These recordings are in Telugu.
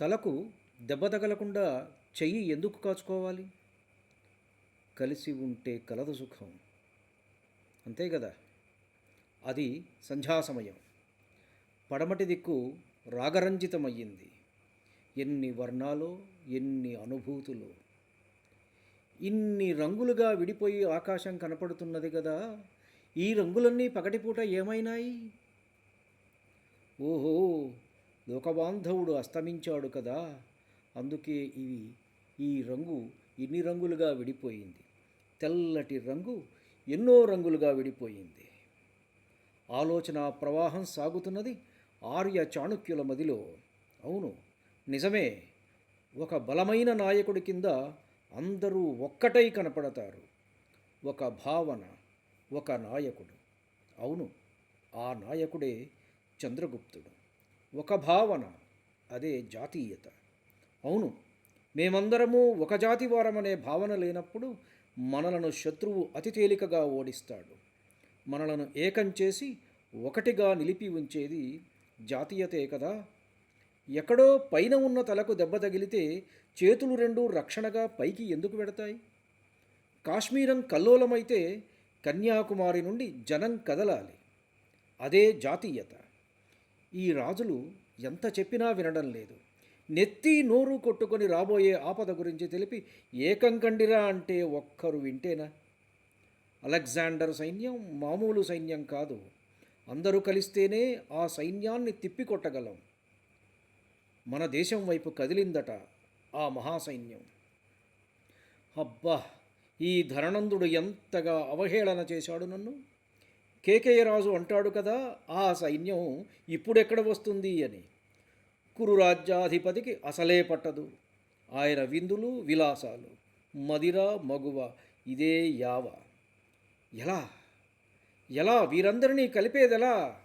తలకు దెబ్బ తగలకుండా చెయ్యి ఎందుకు కాచుకోవాలి? కలిసి ఉంటే కలదు సుఖం. అంతే కదా? అది సంధ్యా సమయం పడమటి దిక్కు రాగరంజితమయ్యింది. ఎన్ని వర్ణాలో ఎన్ని అనుభూతులు. ఇన్ని రంగులుగా విడిపోయి ఆకాశం కనపడుతున్నది కదా? ఈ రంగులన్నీ పగటిపూట ఏమైనాయి? ఓహో! లోకబాంధవుడు అస్తమించాడు కదా. అందుకే ఇవి ఈ రంగు ఇన్ని రంగులుగా విడిపోయింది. తెల్లటి రంగు ఎన్నో రంగులుగా విడిపోయింది. ఆలోచన ప్రవాహం సాగుతున్నది ఆర్య చాణుక్యుల మదిలో. అవును నిజమే. ఒక బలమైన నాయకుడి కింద అందరూ ఒక్కటై కనపడతారు. ఒక భావన ఒక నాయకుడు. అవును ఆ నాయకుడే చంద్రగుప్తుడు. ఒక భావన అదే జాతీయత. అవును మేమందరము ఒక జాతి వారమనే భావన లేనప్పుడు మనలను శత్రువు అతి తేలికగా ఓడిస్తాడు. మనలను ఏకం చేసి ఒకటిగా నిలిపి ఉంచేది జాతీయతే కదా. ఎక్కడో పైన ఉన్న తలకు దెబ్బ తగిలితే చేతులు రెండు రక్షణగా పైకి ఎందుకు పెడతాయి కాశ్మీరం కల్లోలమైతే కన్యాకుమారి నుండి జనం కదలాలి. అదే జాతీయత. ఈ రాజులు ఎంత చెప్పినా వినడం లేదు. నెత్తి నోరు కొట్టుకొని రాబోయే ఆపద గురించి తెలిపి ఏకం కండిరా అంటే ఒక్కరు వింటేనా? అలెగ్జాండర్ సైన్యం మామూలు సైన్యం కాదు. అందరూ కలిస్తేనే ఆ సైన్యాన్ని తిప్పికొట్టగలం. మన దేశం వైపు కదిలిందట ఆ మహాసైన్యం. అబ్బా! ఈ ధరణందుడు ఎంతగా అవహేళన చేశాడు నన్ను? కేకేయ రాజు అంటాడు కదా ఆ సైన్యం ఇప్పుడెక్కడ వస్తుంది అని. కురు రాజ్యాధిపతికి అసలే పట్టదు. ఆయన విందులు విలాసాలు. మదిర మగువ ఇదే యావ. ఎలా? ఎలా? వీరందరినీ కలిపేదెలా?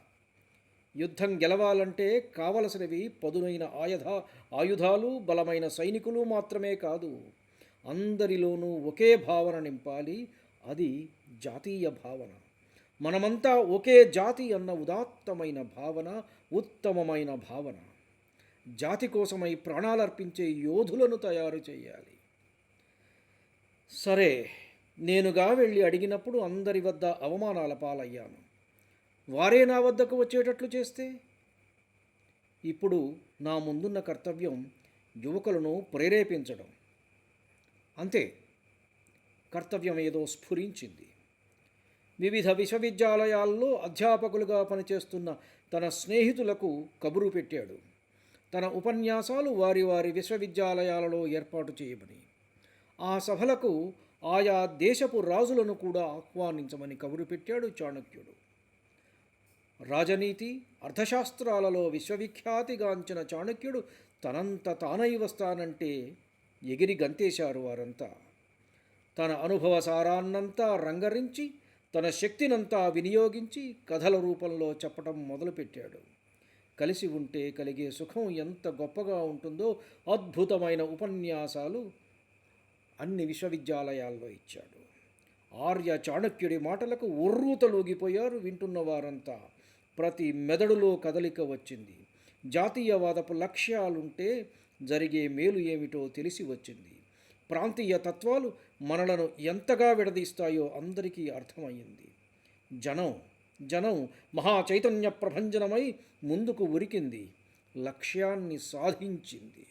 యుద్ధం గెలవాలంటే కావలసినవి పదునైన ఆయుధ ఆయుధాలు బలమైన సైనికులు మాత్రమే కాదు. అందరిలోనూ ఒకే భావన నింపాలి అది జాతీయ భావన. మనమంతా ఒకే జాతి అన్న ఉదాత్తమైన భావన ఉత్తమమైన భావన. జాతి కోసమై ప్రాణాలర్పించే యోధులను తయారు చేయాలి. సరే నేనుగా వెళ్ళి అడిగినప్పుడు అందరి వద్ద అవమానాల పాలయ్యాను. వారే నా వద్దకు వచ్చేటట్లు చేస్తే? ఇప్పుడు నా ముందున్న కర్తవ్యం యువకులను ప్రేరేపించడం. అంతే. కర్తవ్యం ఏదో స్ఫురించింది. వివిధ విశ్వవిద్యాలయాల్లో అధ్యాపకులుగా పనిచేస్తున్న తన స్నేహితులకు కబురు పెట్టాడు. తన ఉపన్యాసాలు వారి వారి విశ్వవిద్యాలయాలలో ఏర్పాటు చేయమని ఆ సభలకు ఆయా దేశపు రాజులను కూడా ఆహ్వానించమని కబురు పెట్టాడు చాణక్యుడు. రాజనీతి అర్థశాస్త్రాలలో విశ్వవిఖ్యాతిగాంచిన చాణక్యుడు తనంత తానై వస్తానంటే ఎగిరి గంతేశారు వారంతా. తన అనుభవ సారాన్నంతా రంగరించి తన శక్తినంతా వినియోగించి కథల రూపంలో చెప్పటం మొదలుపెట్టాడు. కలిసి ఉంటే కలిగే సుఖం ఎంత గొప్పగా ఉంటుందో అద్భుతమైన ఉపన్యాసాలు అన్ని విశ్వవిద్యాలయాల్లో ఇచ్చాడు. ఆర్య చాణక్యుడి మాటలకు ఉర్రూతలూగిపోయారు వింటున్న వారంతా. ప్రతి మెదడులో కదలిక వచ్చింది. జాతీయవాదపు లక్ష్యాలుంటే జరిగే మేలు ఏమిటో తెలిసి వచ్చింది. ప్రాంతీయ తత్వాలు మనలను ఎంతగా విడదీస్తాయో అందరికీ అర్థమయ్యింది. జనం జనం మహా చైతన్య ప్రభంజనమై ముందుకు ఉరికింది లక్ష్యాన్ని సాధించింది.